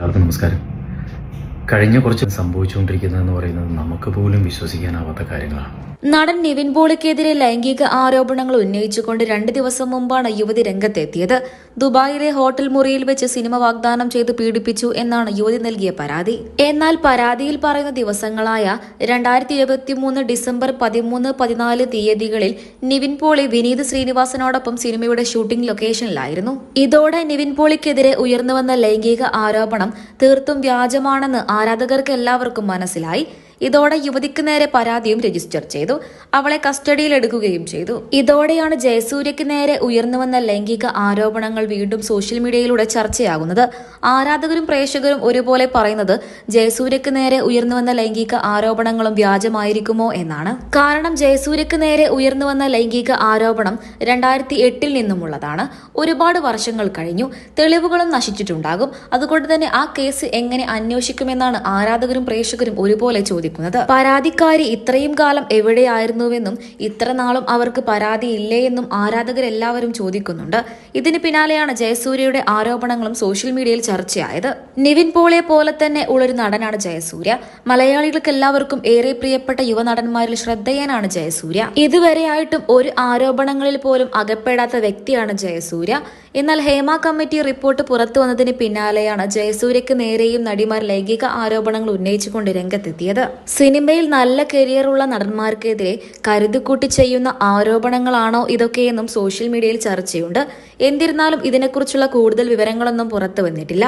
എല്ലാവർക്കും നമസ്കാരം. കഴിഞ്ഞ കുറച്ച് സംഭവിച്ചുകൊണ്ടിരിക്കുന്നതെന്ന് പറയുന്നത് നമുക്ക് പോലും വിശ്വസിക്കാനാവാത്ത കാര്യങ്ങളാണ്. നടൻ നിവിൻ പോളിക്കെതിരെ ലൈംഗിക ആരോപണങ്ങൾ ഉന്നയിച്ചുകൊണ്ട് രണ്ട് ദിവസം മുമ്പാണ് യുവതി രംഗത്തെത്തിയത്. ദുബായിലെ ഹോട്ടൽ മുറിയിൽ വെച്ച് സിനിമ വാഗ്ദാനം ചെയ്ത് പീഡിപ്പിച്ചു എന്നാണ് യുവതി നൽകിയ പരാതി. എന്നാൽ പരാതിയിൽ പറയുന്ന ദിവസങ്ങളായ രണ്ടായിരത്തി ഇരുപത്തിമൂന്ന് ഡിസംബർ പതിമൂന്ന് പതിനാല് തീയതികളിൽ നിവിൻ പോളി വിനീത് ശ്രീനിവാസനോടൊപ്പം സിനിമയുടെ ഷൂട്ടിംഗ് ലൊക്കേഷനിലായിരുന്നു. ഇതോടെ നിവിൻ പോളിക്കെതിരെ ഉയർന്നുവന്ന ലൈംഗിക ആരോപണം തീർത്തും വ്യാജമാണെന്ന് ആരാധകർക്ക് എല്ലാവർക്കും മനസ്സിലായി. ഇതോടെ യുവതിക്ക് നേരെ പരാതിയും രജിസ്റ്റർ ചെയ്തു. അവളെ കസ്റ്റഡിയിൽ എടുക്കുകയും ചെയ്തു. ഇതോടെയാണ് ജയസൂര്യക്ക് നേരെ ഉയർന്നുവന്ന ലൈംഗിക ആരോപണങ്ങൾ വീണ്ടും സോഷ്യൽ മീഡിയയിലൂടെ ചർച്ചയാകുന്നത്. ആരാധകരും പ്രേക്ഷകരും ഒരുപോലെ പറയുന്നത് ജയസൂര്യക്ക് നേരെ ഉയർന്നുവന്ന ലൈംഗിക ആരോപണങ്ങളും വ്യാജമായിരിക്കുമോ എന്നാണ്. കാരണം ജയസൂര്യക്ക് നേരെ ഉയർന്നുവന്ന ലൈംഗിക ആരോപണം രണ്ടായിരത്തി എട്ടിൽ നിന്നുമുള്ളതാണ്. ഒരുപാട് വർഷങ്ങൾ കഴിഞ്ഞു. തെളിവുകളും നശിച്ചിട്ടുണ്ടാകും. അതുകൊണ്ട് തന്നെ ആ കേസ് എങ്ങനെ അന്വേഷിക്കുമെന്നാണ് ആരാധകരും പ്രേക്ഷകരും ഒരുപോലെ ചോദിക്കുന്നത്. പരാതിക്കാരി ഇത്രയും കാലം എവിടെയായിരുന്നുവെന്നും ഇത്ര നാളും അവർക്ക് പരാതി ഇല്ലേ എന്നും ആരാധകരെല്ലാവരും ചോദിക്കുന്നുണ്ട്. ഇതിന് പിന്നാലെയാണ് ജയസൂര്യയുടെ ആരോപണങ്ങളും സോഷ്യൽ മീഡിയയിൽ ചർച്ചയായത്. നിവിൻ പോളിയെ പോലെ തന്നെ ഉള്ളൊരു നടനാണ് ജയസൂര്യ. മലയാളികൾക്ക് എല്ലാവർക്കും ഏറെ പ്രിയപ്പെട്ട യുവനടന്മാരിൽ ശ്രദ്ധേയനാണ് ജയസൂര്യ. ഇതുവരെയായിട്ടും ഒരു ആരോപണങ്ങളിൽ പോലും അകപ്പെടാത്ത വ്യക്തിയാണ് ജയസൂര്യ. എന്നാൽ ഹേമ കമ്മിറ്റി റിപ്പോർട്ട് പുറത്തു വന്നതിന് പിന്നാലെയാണ് ജയസൂര്യക്ക് നേരെയും നടിമാർ ലൈംഗിക ആരോപണങ്ങൾ ഉന്നയിച്ചുകൊണ്ട് രംഗത്തെത്തിയത്. സിനിമയിൽ നല്ല കരിയറുള്ള നടന്മാർക്കെതിരെ കരുതിക്കൂട്ടി ചെയ്യുന്ന ആരോപണങ്ങളാണോ ഇതൊക്കെയെന്നും സോഷ്യൽ മീഡിയയിൽ ചർച്ചയുണ്ട്. എന്നിരുന്നാലും ഇതിനെക്കുറിച്ചുള്ള കൂടുതൽ വിവരങ്ങളൊന്നും പുറത്തു വന്നിട്ടില്ല.